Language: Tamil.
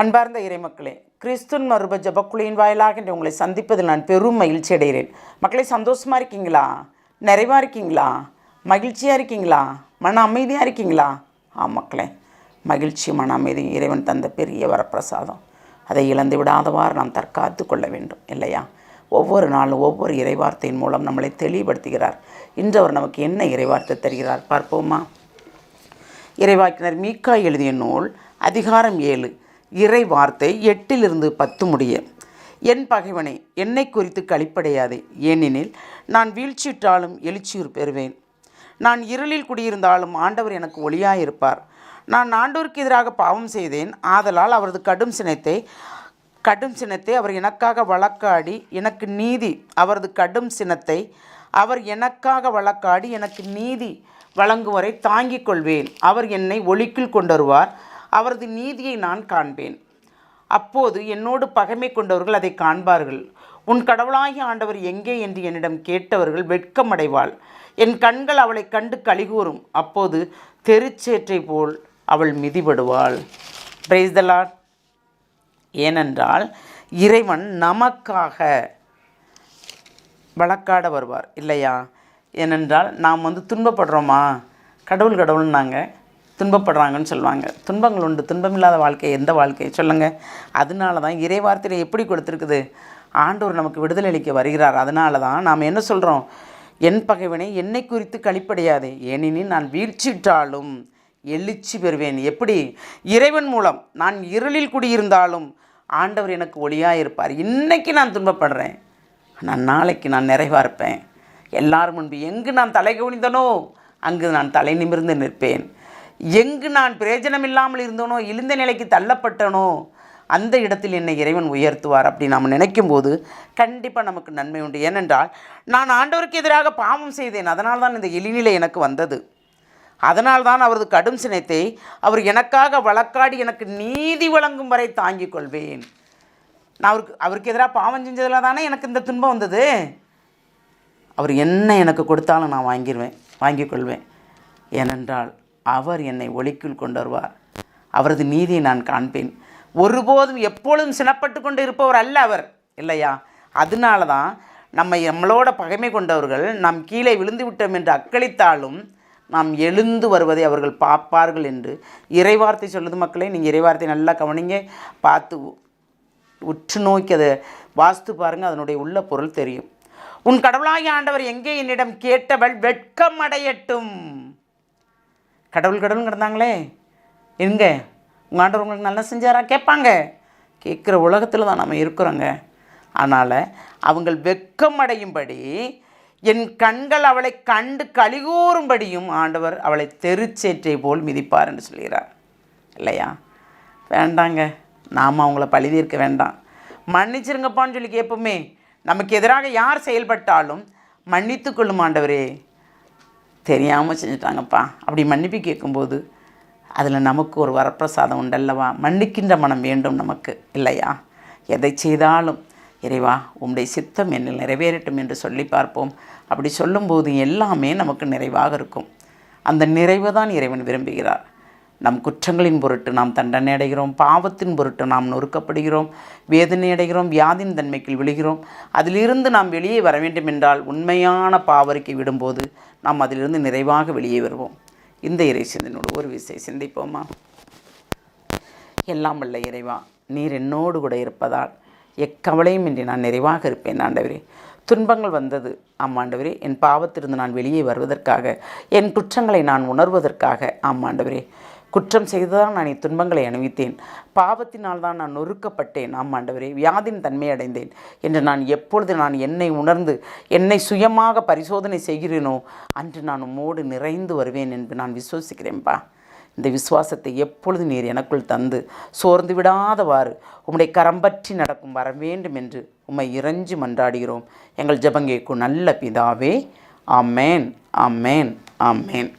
அன்பார்ந்த இறைமக்களே கிறிஸ்துன் மறுப ஜபக்குழியின் வாயிலாக என்று உங்களை சந்திப்பதில் நான் பெரும் மகிழ்ச்சி அடைகிறேன். மக்களை சந்தோஷமாக இருக்கீங்களா? நிறைவாக இருக்கீங்களா? மகிழ்ச்சியாக இருக்கீங்களா? மன அமைதியாக இருக்கீங்களா? ஆ மக்களே மகிழ்ச்சி மன அமைதி இறைவன் தந்த பெரிய வரப்பிரசாதம். அதை இழந்து விடாதவாறு நாம் தற்காத்து கொள்ள வேண்டும் இல்லையா? ஒவ்வொரு நாளும் ஒவ்வொரு இறைவார்த்தையின் மூலம் நம்மளை தெளிவுபடுத்துகிறார். இன்று அவர் நமக்கு என்ன இறைவார்த்தை தருகிறார் பார்ப்போமா? இறைவாக்கினர் மீக்கா எழுதிய நூல் அதிகாரம் ஏழு. இறை வார்த்தை எட்டிலிருந்து பத்து முடிய. என் பகைவனை என்னை குறித்து கழிப்படையாதே ஏனெனில் நான் வீழ்ச்சியிட்டாலும் எழுச்சியூர் பெறுவேன். நான் இருளில் குடியிருந்தாலும் ஆண்டவர் எனக்கு ஒளியாயிருப்பார். நான் ஆண்டோருக்கு எதிராக பாவம் செய்தேன். ஆதலால் அவரது கடும் சினத்தை கடும் சினத்தை அவர் எனக்காக வழக்காடி எனக்கு நீதி அவரது கடும் சினத்தை அவர் எனக்காக வழக்காடி எனக்கு நீதி வழங்குவரை தாங்கிக் கொள்வேன். அவர் என்னை ஒளிக்குள் கொண்டு வருவார் அவரது நீதியை நான் காண்பேன். அப்போது என்னோடு பகைமை கொண்டவர்கள் அதை காண்பார்கள். உன் கடவுளாகிய ஆண்டவர் எங்கே என்று என்னிடம் கேட்டவர்கள் வெட்கமடைவாள். என் கண்கள் அவளை கண்டு கலிகூறும் அப்போது தெருச்சேற்றை போல் அவள் மிதிபடுவாள். பிரைஸ்தலாட் ஏனென்றால் இறைவன் நமக்காக வழக்காட வருவார் இல்லையா? ஏனென்றால் நாம் வந்து துன்பப்படுறோமா? கடவுள் கடவுள்னாங்க. துன்பப்படுறாங்கன்னு சொல்லுவாங்க. துன்பங்கள் உண்டு. துன்பமில்லாத வாழ்க்கை எந்த வாழ்க்கை? சொல்லுங்கள் அதனால தான் இறை வார்த்தையில் எப்படி கொடுத்துருக்குது? ஆண்டவர் நமக்கு விடுதலை அளிக்க வருகிறார். அதனால தான் நாம் என்ன சொல்கிறோம் என் பகைவனை என்னை குறித்து கழிப்படையாது ஏனெனில் நான் வீழ்ச்சிட்டாலும் எழுச்சி பெறுவேன். எப்படி? இறைவன் மூலம். நான் இருளில் குடியிருந்தாலும் ஆண்டவர் எனக்கு ஒளியாக இருப்பார். இன்றைக்கி நான் துன்பப்படுறேன். ஆனால் நாளைக்கு நான் நிறைவாக இருப்பேன். எல்லார் முன்பு எங்கு நான் தலை குனிந்தனோ அங்கு நான் தலை நிமிர்ந்து நிற்பேன். எங்கு நான் பிரயோஜனம் இல்லாமல் இருந்தனோ இழிந்த நிலைக்கு தள்ளப்பட்டனோ அந்த இடத்தில் என்னை இறைவன் உயர்த்துவார் அப்படி நாம் நினைக்கும் போது கண்டிப்பாக நமக்கு நன்மை உண்டு. ஏனென்றால் நான் ஆண்டவருக்கு எதிராக பாவம் செய்தேன். அதனால் தான் இந்த எளிநிலை எனக்கு வந்தது. அதனால் தான் அவரது கடும் சினத்தை அவர் எனக்காக வழக்காடி எனக்கு நீதி வழங்கும் வரை தாங்கிக் கொள்வேன். நான் அவருக்கு அவருக்கு எதிராக பாவம் செஞ்சதில் தானே எனக்கு இந்த துன்பம் வந்தது? அவர் என்ன எனக்கு கொடுத்தாலும் நான் வாங்கிடுவேன் வாங்கிக் கொள்வேன். ஏனென்றால் அவர் என்னை ஒளிக்குள் கொண்டு வருவார் அவரது நீதியை நான் காண்பேன். ஒருபோதும் எப்பொழுதும் சினப்பட்டு கொண்டு இருப்பவர் அல்ல அவர். இல்லையா? அதனால தான் நம்மை நம்மளோட பகைமை கொண்டவர்கள் நாம் கீழே விழுந்து விட்டோம் என்று அக்களித்தாலும் நாம் எழுந்து வருவதை அவர்கள் பார்ப்பார்கள் என்று இறைவார்த்தை சொல்லுது மக்களே. நீங்கள் இறைவார்த்தை நல்லா கவனிங்க. பார்த்து உற்று நோக்கி அதை வாஸ்து பாருங்கள் அதனுடைய உள்ள பொருள் தெரியும். உன் கடவுளாகிய ஆண்டவர் எங்கே என்னிடம் கேட்டவள் வெட்கம் அடையட்டும் கடவுள் கடவுள் கிடந்தாங்களே எங்க உங்கள் ஆண்டவர் உங்களுக்கு நல்லா செஞ்சாரா? கேட்பாங்க. கேட்குற உலகத்தில் தான் நம்ம இருக்கிறோங்க. அதனால் அவங்கள் வெக்கமடையும்படி என் கண்கள் அவளை கண்டு கழிகூறும்படியும் ஆண்டவர் அவளை தெருச்சேற்றை போல் மிதிப்பார் என்று சொல்கிறார். இல்லையா? வேண்டாங்க. நாம் அவங்கள பழி தீர்க்க வேண்டாம். மன்னிச்சிருங்கப்பான்னு சொல்லி கேட்போமே. நமக்கு எதிராக யார் செயல்பட்டாலும் மன்னித்து கொள்ளும் ஆண்டவரே. தெரியாமல் செஞ்சுட்டாங்கப்பா. அப்படி மன்னிப்பு கேட்கும்போது அதில் நமக்கு ஒரு வரப்பிரசாதம் உண்டல்லவா? மன்னிக்கின்ற மனம் வேண்டும் நமக்கு இல்லையா? எதை செய்தாலும் இறைவா உம்முடைய சித்தம் என்னில் நிறைவேறட்டும் என்று சொல்லி பார்ப்போம். அப்படி சொல்லும்போது எல்லாமே நமக்கு நிறைவாக இருக்கும். அந்த நிறைவு தான் இறைவன் விரும்புகிறார். நம் குற்றங்களின் பொருட்டு நாம் தண்டனை அடைகிறோம் பாவத்தின் பொருட்டு நாம் நொறுக்கப்படுகிறோம் வேதனை அடைகிறோம் வியாதின் தன்மைக்கு விழுகிறோம். அதிலிருந்து நாம் வெளியே வர வேண்டும் என்றால் உண்மையான பாவரிக்கை விடும்போது நாம் அதிலிருந்து நிறைவாக வெளியே வருவோம். இந்த இறை சிந்தனோடு ஒரு விசை சிந்திப்போமா? எல்லாம் வல்ல இறைவா நீர் என்னோடு கூட இருப்பதால் எக்கவலையும் இன்றி நான் நிறைவாக இருப்பேன் ஆண்டவரே. துன்பங்கள் வந்தது. ஆமாண்டவரே என் பாவத்திலிருந்து நான் வெளியே வருவதற்காக என் குற்றங்களை நான் உணர்வதற்காக. ஆமாண்டவரே குற்றம் செய்துதான் நான் இத்துன்பங்களை அணிவித்தேன். பாவத்தினால் தான் நான் நொறுக்கப்பட்டேன். ஆமாண்டவரே வியாதின் தன்மை அடைந்தேன். என்று நான் எப்பொழுது நான் என்னை உணர்ந்து என்னை சுயமாக பரிசோதனை செய்கிறேனோ அன்று நான் உம்மோடு நிறைந்து வருவேன் என்று நான் விசுவசிக்கிறேன்ப்பா இந்த விசுவாசத்தை எப்பொழுது நீர் எனக்குள் தந்து சோர்ந்து விடாதவாறு உம்முடைய கரம் பற்றி நடக்கும் வர வேண்டும் என்று உம்மை இறைஞ்சி மன்றாடுகிறோம். எங்கள் ஜபங்கேக்கும் நல்ல பிதாவே ஆமேன் ஆமேன் ஆமேன்.